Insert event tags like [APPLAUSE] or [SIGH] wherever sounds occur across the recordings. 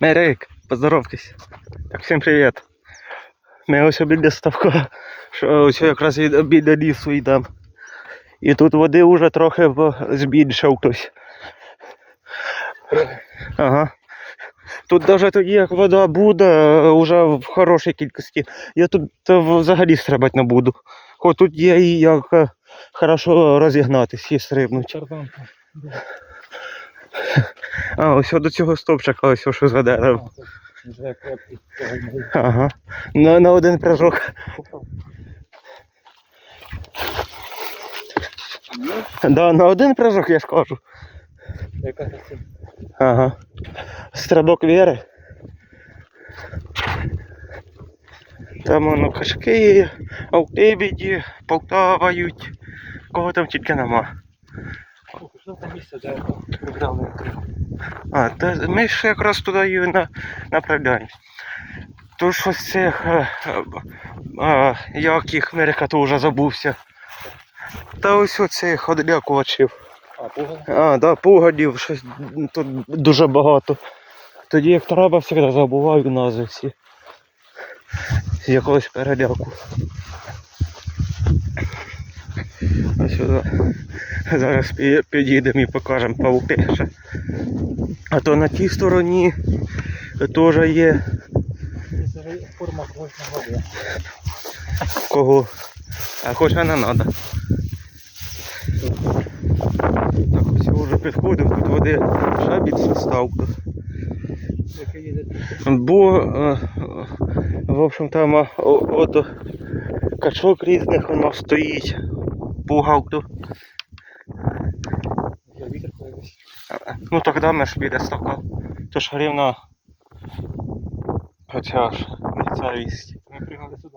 Мерик, поздоровкайся. Так, всім привіт. Ми ось біля ставка, що ось якраз і біля лісу йдемо. І тут води вже трохи в- збільшав хтось. Ага. Тут навіть тоді, як вода буде, вже в хорошій кількості. Я тут взагалі стрибати не буду. Хоч тут є і як е, хорошо розігнатись і стрибнути. [LAUGHS] А, ось до цього стовпчика, ось що й Ага. На, на один прыжок. Да, на один прыжок, я ж кажу. Ага. Стрибок віри. Там воно кашки, Автибіді, Полтавають. Кого там тільки нема. Місце, де? А, та ми ж якраз туди і на. То щось цих, е, е, а, як їх Америка, то вже забувся. Та ось оцих одлякувачів. А, пугало? А, да, пугалів, щось тут дуже багато. Тоді як треба, завжди забуваю назви всі. З якогось переляку. А сюди. [LAUGHS] Зараз пі- підійдемо і покажемо павуки. А то на тій стороні теж є форма когось на кого. А хоча не треба. Так, ось вже підходимо, тут води більше ставка. Бо, е, в общем, там от качок різних воно стоїть. Пугалку. Я Ну тоді ми ж біля ставка. То ж рівна оця ж місцевість. Ми пригнали сюди.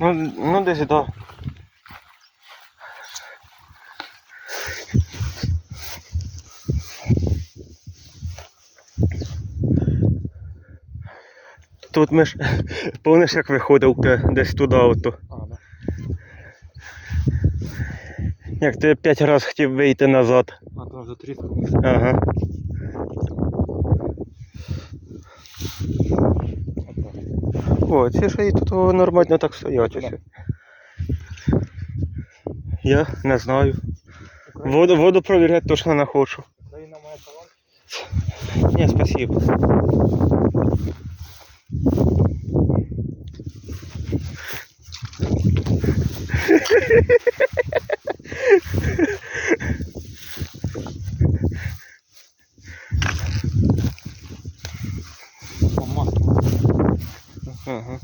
Ну, ну десь да. Тут ми ж, [LAUGHS] помниш, як виходив десь туди, ото. А, да. Як ти п'ять разів хотів вийти назад. А, там вже тріскалося. Ага. О, ці ж і тут нормально так стоять. Ось. Я не знаю. Воду, воду провіряти точно не хочу. Україна має талант. Ні, спасибо. Ага.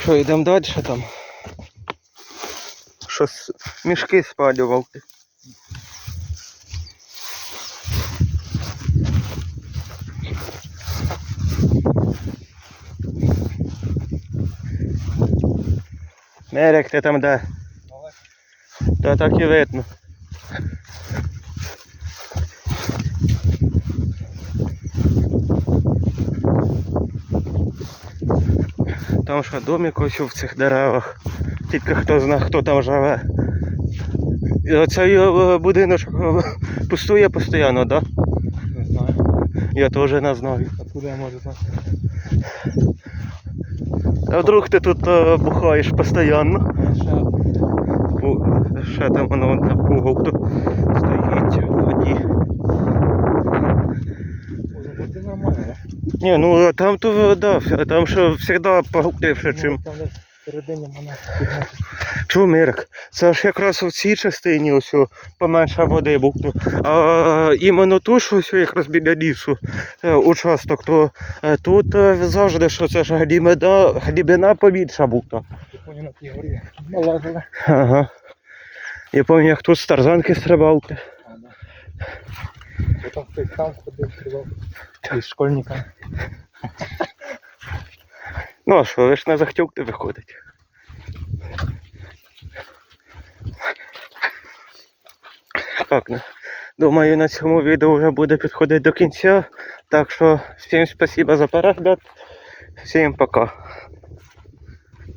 Що, йдемо далі там? Щось мішки спалював ти. Мерик, ти там де? Та так і видно. Там що домик ось в цих деревах. Тільки хто знає, хто там живе. І оцей е, будиночок е, пустує постійно, так? Да? не знаю. Я теж не знаю. Откуда я можу знати? А вдруг ти тут е, бухаєш постійно? Ще Ще там воно на пуговку стоїть в воді. води нормально, Ні, ну там то да, там що завжди погубливше, Ну, чим Там десь всередині вона підносить. чумирик. Це ж якраз в цій частині ось поменше води був. А іменно ту, що ось якраз біля лісу е, участок, то е, тут е, завжди що це ж глибина, глибина побільша була. Я на тій горі налазили. Ага. Я пам'ятаю, як тут з тарзанки стрибав. А, Я там хтось сам ходив, стріляв. Із школьниками. Ну а що, ви ж не захотів виходить. Так, ну, думаю, на цьому відео вже буде підходити до кінця. Так що всім спасибо за перегляд. Всім пока.